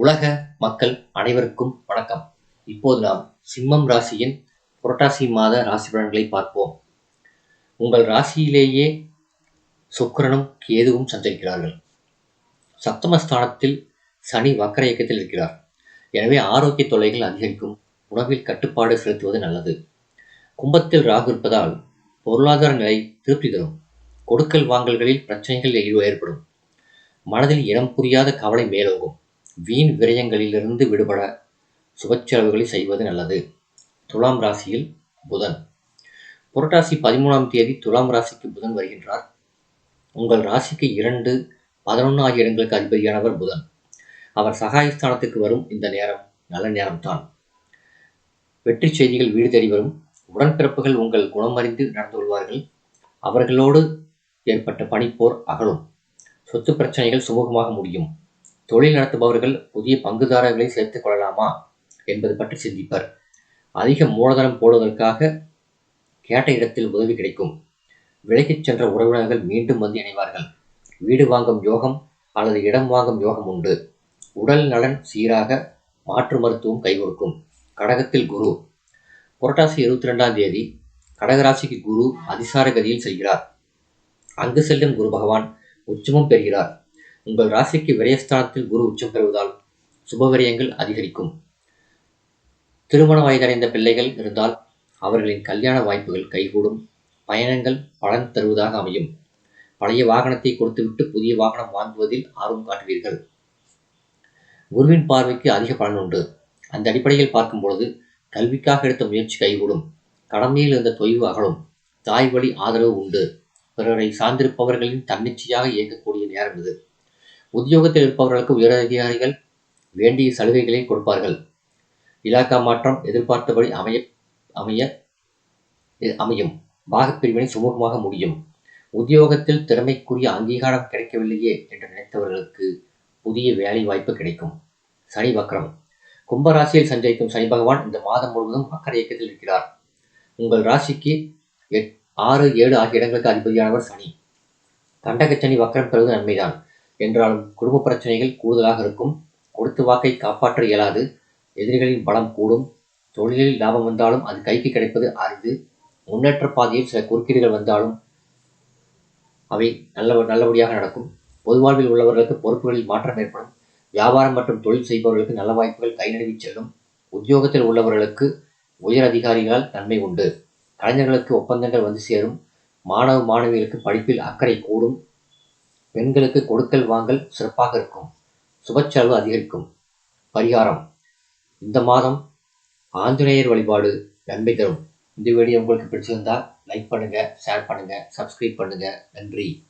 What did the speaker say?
உலக மக்கள் அனைவருக்கும் வணக்கம். இப்போது நாம் சிம்மம் ராசியின் புரட்டாசி மாத ராசி பலன்களை பார்ப்போம். உங்கள் ராசியிலேயே சுக்கரனும் கேதுவும் சஞ்சரிக்கிறார்கள். சப்தமஸ்தானத்தில் சனி வக்கர இயக்கத்தில் இருக்கிறார். எனவே ஆரோக்கிய தொல்லைகள் அதிகரிக்கும். உணவில் கட்டுப்பாடு செலுத்துவது நல்லது. கும்பத்தில் ராகு இருப்பதால் பொருளாதார நிலை திருப்தி தரும். கொடுக்கல் வாங்கல்களில் பிரச்சனைகள் ஏற்படும். மனதில் இனம் புரியாத கவலை மேலோங்கும். வீண் விரயங்களிலிருந்து விடுபட சுபச்செலவுகளை செய்வது நல்லது. துலாம் ராசியில் புதன். புரட்டாசி பதிமூணாம் தேதி துலாம் ராசிக்கு புதன் வருகின்றார். உங்கள் ராசிக்கு இரண்டு பதினொன்று ஆகிய இடங்களுக்கு அதிபதியானவர் புதன். அவர் சகாயஸ்தானத்துக்கு வரும் இந்த நேரம் நல்ல நேரம்தான். வெற்றி செய்திகள் வீடு தேடி வரும். உடன்பிறப்புகள் உங்கள் குணமறிந்து நடந்து கொள்வார்கள். அவர்களோடு ஏற்பட்ட பணிப்போர் அகலும். சொத்து பிரச்சனைகள் சுமூகமாக முடியும். தொழில் நடத்துபவர்கள் புதிய பங்குதாரர்களை சேர்த்துக் கொள்ளலாமா என்பது பற்றி சிந்திப்பர். அதிக மூலதனம் போடுவதற்காக கேட்ட இடத்தில் உதவி கிடைக்கும். விலகிச் சென்ற உறவினர்கள் மீண்டும் வந்து இணைவார்கள். வீடு வாங்கும் யோகம் அல்லது இடம் வாங்கும் யோகம் உண்டு. உடல் நலன் சீராக மாற்று மருத்துவம் கைகொடுக்கும். கடகத்தில் குரு. புரட்டாசி இருபத்தி ரெண்டாம் தேதி கடகராசிக்கு குரு அதிசார கதியில் செல்கிறார். அங்கு செல்லும் குரு பகவான் உச்சமும் பெறுகிறார். உங்கள் ராசிக்கு விரயஸ்தானத்தில் குரு உச்சம் பெறுவதால் சுபவிரயங்கள் அதிகரிக்கும். திருமண வயதடைந்த பிள்ளைகள் இருந்தால் அவர்களின் கல்யாண வாய்ப்புகள் கைகூடும். பயணங்கள் பலன் தருவதாக அமையும். பழைய வாகனத்தை கொடுத்துவிட்டு புதிய வாகனம் வாங்குவதில் ஆர்வம் காட்டுவீர்கள். குருவின் பார்வைக்கு அதிக பலன் உண்டு. அந்த அடிப்படையில் பார்க்கும் பொழுது கல்விக்காக எடுத்த முயற்சி கைகூடும். கடமையில் இருந்த தொய்வு அகலும். தாய் வழி ஆதரவு உண்டு. பிறரை சார்ந்திருப்பவர்களின் தன்னிச்சையாக இயங்கக்கூடிய நேரம் இது. உத்தியோகத்தில் இருப்பவர்களுக்கு உயரதிகாரிகள் வேண்டிய சலுகைகளை கொடுப்பார்கள். இலாக்கா மாற்றம் எதிர்பார்த்தபடி அமைய அமைய அமையும். பாகப்பிரிவினை சுமூகமாக முடியும். உத்தியோகத்தில் திறமைக்குரிய அங்கீகாரம் கிடைக்கவில்லையே என்று நினைத்தவர்களுக்கு புதிய வேலை வாய்ப்பு கிடைக்கும். சனி வக்ரம். கும்பராசியில் சஞ்சரிக்கும் சனி பகவான் இந்த மாதம் முழுவதும் மக்கள் இயக்கத்தில் இருக்கிறார். உங்கள் ராசிக்கு எட் ஆறு ஏழு ஆகிய இடங்களுக்கு அதிபதியானவர் சனி. கண்டக சனி வக்ரம் பெறுவது நன்மைதான். என்றாலும் குடும்ப பிரச்சனைகள் கூடுதலாக இருக்கும். கொடுத்து வாக்கை காப்பாற்ற இயலாது. எதிரிகளின் பலம் கூடும். தொழிலில் லாபம் வந்தாலும் அது கைக்கு கிடைப்பது அரிது. முன்னேற்ற பாதையில் சில குறுக்கீடுகள் வந்தாலும் அவை நல்ல நல்லபடியாக நடக்கும். பொதுவாழ்வில் உள்ளவர்களுக்கு பொறுப்புகளில் மாற்றம் ஏற்படும். வியாபாரம் மற்றும் தொழில் செய்பவர்களுக்கு நல்ல வாய்ப்புகள் கை நழுவி செல்லும். உத்தியோகத்தில் உள்ளவர்களுக்கு உயர் அதிகாரிகளால் நன்மை உண்டு. கலைஞர்களுக்கு ஒப்பந்தங்கள் வந்து சேரும். மாணவ மாணவிகளுக்கு படிப்பில் அக்கறை கூடும். பெண்களுக்கு கொடுக்கல் வாங்கல் சிறப்பாக இருக்கும். சுபச்செலவு அதிகரிக்கும். பரிகாரம். இந்த மாதம் ஆஞ்சநேயர் வழிபாடு நன்மை தரும். இந்த வீடியோ உங்களுக்கு பிடிச்சிருந்தால் லைக் பண்ணுங்கள் ஷேர் பண்ணுங்கள் சப்ஸ்கிரைப் பண்ணுங்கள் நன்றி.